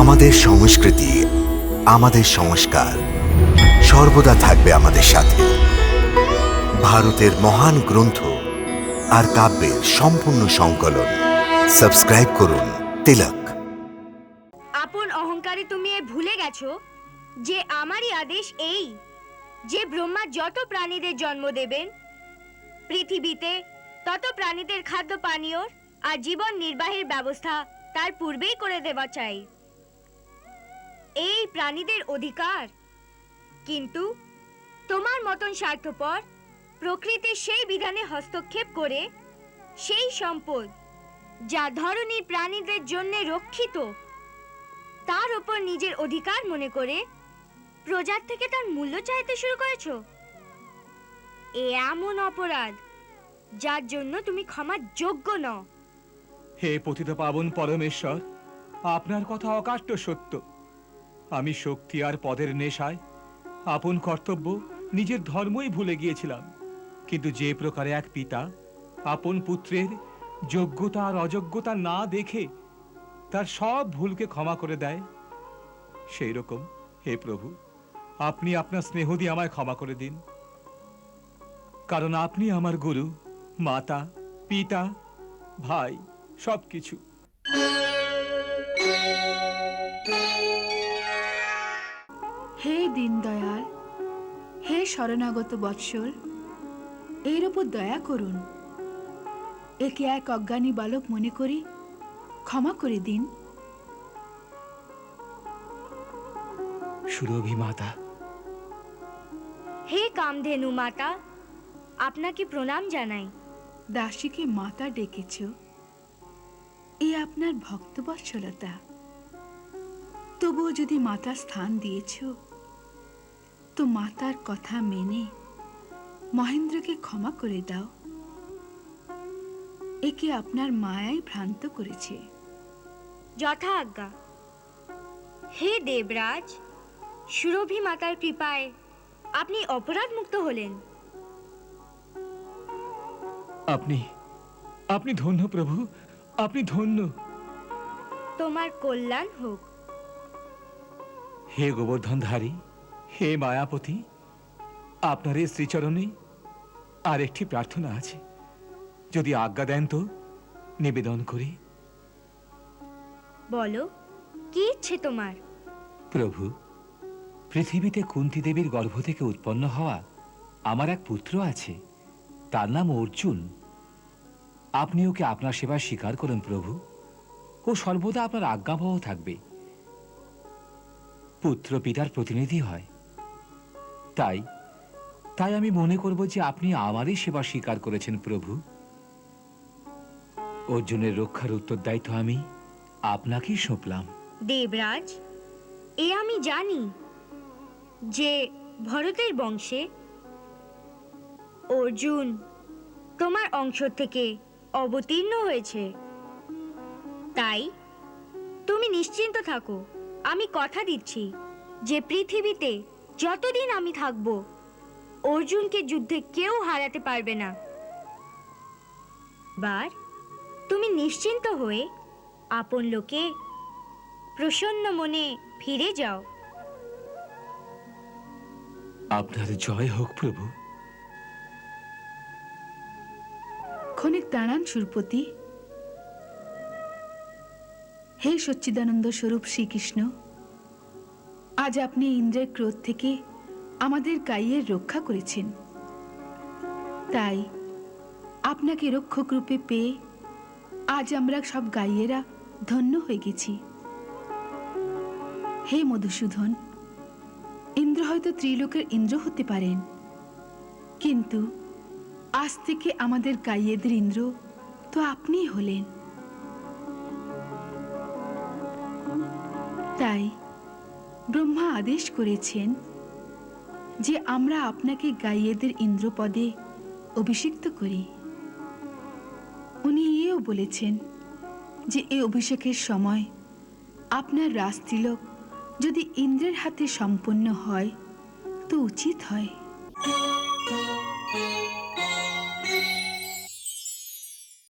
আমাদের সংস্কৃতি, আমাদের সংস্কার সর্বদা থাকবে আমাদের সাথে। ভারতের মহান গ্রন্থ আর কাব্যের সম্পূর্ণ সংকলন। সাবস্ক্রাইব করুন তিলক। আপন অহংকারে তুমি এ ভুলে গেছো যে আমারই আদেশ এই যে ব্রহ্মা যত প্রাণীদের জন্ম দেবেন, পৃথিবীতে তত প্রাণীদের খাদ্য পানীয়র আর জীবন নির্বাহের ব্যবস্থা তার পূর্বেই করে দেওয়া চাই। এই প্রাণীদের অধিকার। কিন্তু তোমার মতন স্বার্থপর প্রকৃতির সেই বিধানে হস্তক্ষেপ করে সেই সম্পদ যা ধরনী প্রাণীদের জন্য রক্ষিত, তার ওপর নিজের অধিকার মনে করে প্রজার থেকে তার মূল্য চাইতে শুরু করেছ। এ এমন অপরাধ যার জন্য তুমি ক্ষমার যোগ্য নও। হে পতিত পাবন পরমেশ্বর, আপনার কথা অকাট্য সত্য। আমি শক্তি আর পদের নেশায়। আপন কর্তব্য নিজের ধর্মই ভুলে গিয়েছিলাম। কিন্তু যে প্রকারে এক পিতা আপন পুত্রের যোগ্যতা আর অযোগ্যতা না দেখে তার সব ভুলকে ক্ষমা করে দেয় সেই রকম হে প্রভু, আপনি আপনার স্নেহ দিয়ে আমায় ক্ষমা করে দিন। কারণ আপনি আমার গুরু, মাতা, পিতা, ভাই সব সবকিছু। হে দীনদয়াল হে শরণাগত বৎসল এর ওপর দয়া করুন। একে এক অজ্ঞানী বালক মনে করি ক্ষমা করে দিন। সুরভি মাতা। হে কামধেনু মাতা আপনাকে প্রণাম জানাই। দাসীকে মাতা ডেকেছ এ আপনার ভক্তবৎসলতা। তবুও যদি মাতা স্থান দিয়েছ তো মাতার কথা মেনে মহেন্দ্রকে ক্ষমা করে দাও। একে আপনার মায়াই ভ্রান্ত করেছে। যথা আজ্ঞা হে দেবরাজ সুরভি মাতার কৃপায় আপনি অপরাধ মুক্ত হলেন। আপনি আপনি ধন্য প্রভু আপনি ধন্য। তোমার কল্যাণ হোক। হে গোবর্ধনধারী হে মায়াপতি আপনার এই শ্রীচরণে আর একটি প্রার্থনা আছে। যদি আজ্ঞা দেন তো নিবেদন করি। বলো কি ইচ্ছে তোমার? প্রভু পৃথিবীতে কুন্তি দেবীর গর্ভ থেকে উৎপন্ন হওয়া আমার এক পুত্র আছে। তার নাম অর্জুন। আপনি ওকে আপনার সেবা স্বীকার করুন প্রভু। ও সর্বদা আপনার আজ্ঞাবহ থাকবে। পুত্র পিতার প্রতিনিধি হয়। তাই তাই আমি মনে করব যে আপনি আমারই সেবা স্বীকার করেছেন প্রভু। অর্জুনের রক্ষার উত্তরদায়িত্ব আমি আপনাকেই সঁপলাম। দেবরাজ, এ আমি জানি যে ভরতের বংশে অর্জুন তোমার অংশ থেকে অবতীর্ণ হয়েছে। তাই তুমি নিশ্চিন্ত থাকো, আমি কথা দিচ্ছি যে পৃথিবীতে যতদিন আমি থাকব অর্জুনকে যুদ্ধে কেউ হারাতে পারবে না। বার তুমি নিশ্চিন্ত হয়ে আপন লোকে প্রসন্ন মনে ফিরে যাও। আপনার জয় হোক প্রভু। ক্ষণিক দাঁড়ান সুরপতি। হে সচ্চিদানন্দ স্বরূপ শ্রীকৃষ্ণ। আজ আপনি ইন্দ্রের ক্রোধ থেকে আমাদের গাইয়ের রক্ষা করেছেন। তাই আপনাকে রক্ষক রূপে পেয়ে আজ আমরা সব গাইয়েরা ধন্য হয়ে গেছি। হে মধুসূদন, ইন্দ্র হয়তো ত্রিলোকের ইন্দ্র হতে পারেন। কিন্তু আজ থেকে আমাদের গাইয়েদের ইন্দ্র তো আপনিই হলেন। তাই ব্রহ্মা আদেশ করেছেন যে আমরা আপনাকে গাইয়েদের ইন্দ্রপদে অভিষিক্ত করি। উনি এও বলেছেন যে এই অভিষেকের সময় আপনার রাজতিলক যদি ইন্দ্রের হাতে সম্পন্ন হয়, তো উচিত হয়।